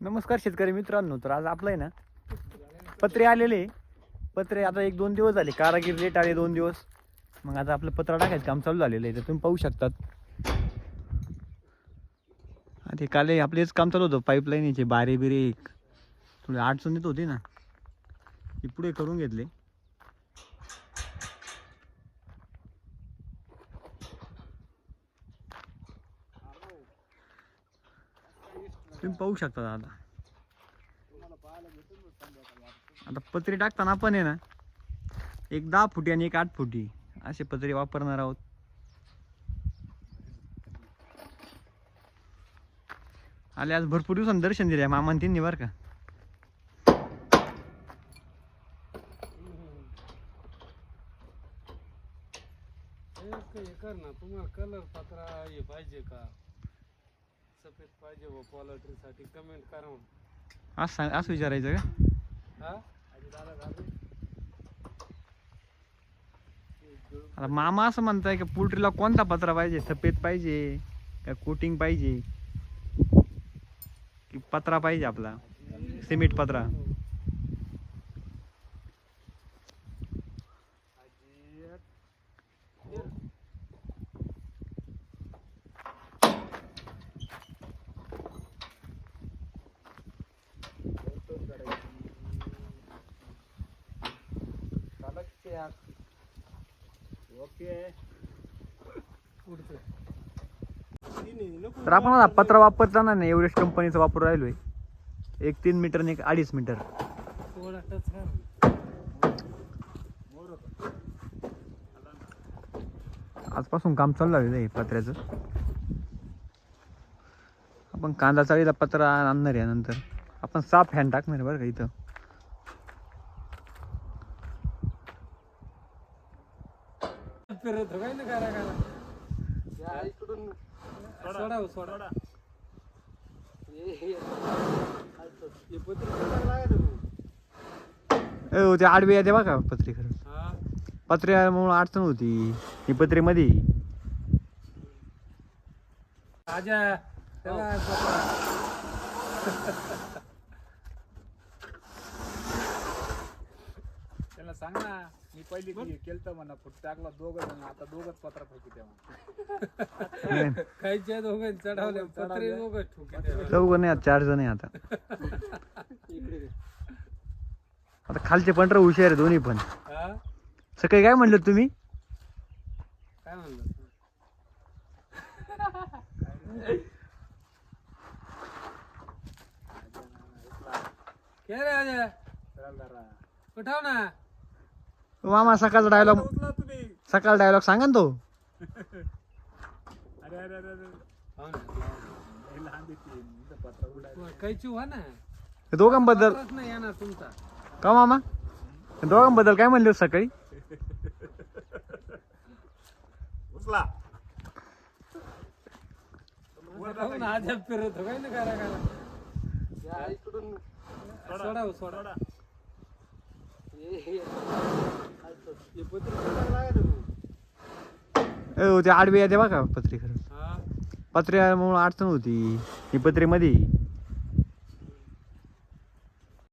नमस्कार शेतकरी मित्रांनो तर आज आपलं आहे ना पत्रे आलेले पत्रे आता एक दोन दिवस झाले कारागीर लेट आले दोन दिवस. मग आता आपलं पत्रा टाकायचं काम चालू झालेलं आहे तर तुम्ही पाहू शकतात. ते काल आपलेच काम चालू होतं पाईपलाईन याचे बारे बिरे थोडी अडचण येत होती ना. ती पुढे करून घेतले. तुम्ही पाहू शकता आता आता पत्रे टाकताना आपण आहे ना एक दहा फुटी आणि एक आठ फुटी असे पत्रे वापरणार आहोत. आले आज भरपूर दिवसांनी दर्शन दिले मामान तिन्ही बरं का? हे कर ना तुम्हाला कलर पत्रा हे पाहिजे का? सफेद पाहिजे व क्वालिटीसाठी कमेंट करा म्हणून. असं सांग असं विचारायचं का? हा? आता मामा असं म्हणताय की पोल्ट्रीला कोणता पत्रा पाहिजे? सफेद पाहिजे का कोटिंग पाहिजे? की पत्रा पाहिजे आपला? सिमेंट पत्रा? तर आपण आता पत्रा वापरताना ना एव्हरेस्ट कंपनीचा वापर राहिलोय. एक तीन मीटर आणि एक अडीच मीटर. आजपासून काम चालू झालेलं आहे पत्र्याचं. आपण कांदा चाळीला पत्रा आणणार आहे नंतर आपण साफ फॅन टाकणार बरं का इथं. फिरत हो काय ना करा करा या इकडून सोडा हो, सोडा. हे- हे- पत्र ते आडवे येते बघा पत्रे खरं हा पत्र्यामुळे अडचण होती. ही पत्रेमध्ये आजा त्याला पत्रा. त्याला सांग ना. मी पहिली केलत म्हणा फुट टाकला दोघं जण आता दोघच पत्रा फेकी तेव्हा. खायच्या दोघं चढवले पत्रे दोघं ठोके चौघ नाही चार जण आहे आता. आता खालचे पंढर हुशार आहे दोन्ही पण. हा? सकाळी काय म्हणलं तुम्ही? काय म्हणलं? काय रे उठाव ना. मामा सकाळचा डायलॉग उचला तुम्ही. सकाळ डायलॉग सांगा ना तो. अरे अरे अरे अरे. हो हे लहान कैची व्हा ना. हे दोघांबद्दल वापरच नाही येणार तुमचा. का मामा? दोघांबद्दल काय म्हणले सकाळी? उचला. आजा फिरत काय ना करा करा इकडून सोडा. हो, सोडा हे- हे- हे ते आडवे येते बघा पत्रे खरं हा? पत्र्यामुळे अडचण होती. ही पत्रेमध्ये